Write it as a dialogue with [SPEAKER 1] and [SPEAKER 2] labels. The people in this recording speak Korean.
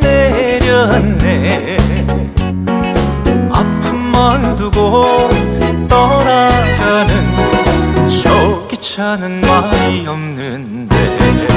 [SPEAKER 1] 내렸네. 아픔만 두고 떠나가는 저 기차는 말이 없는데.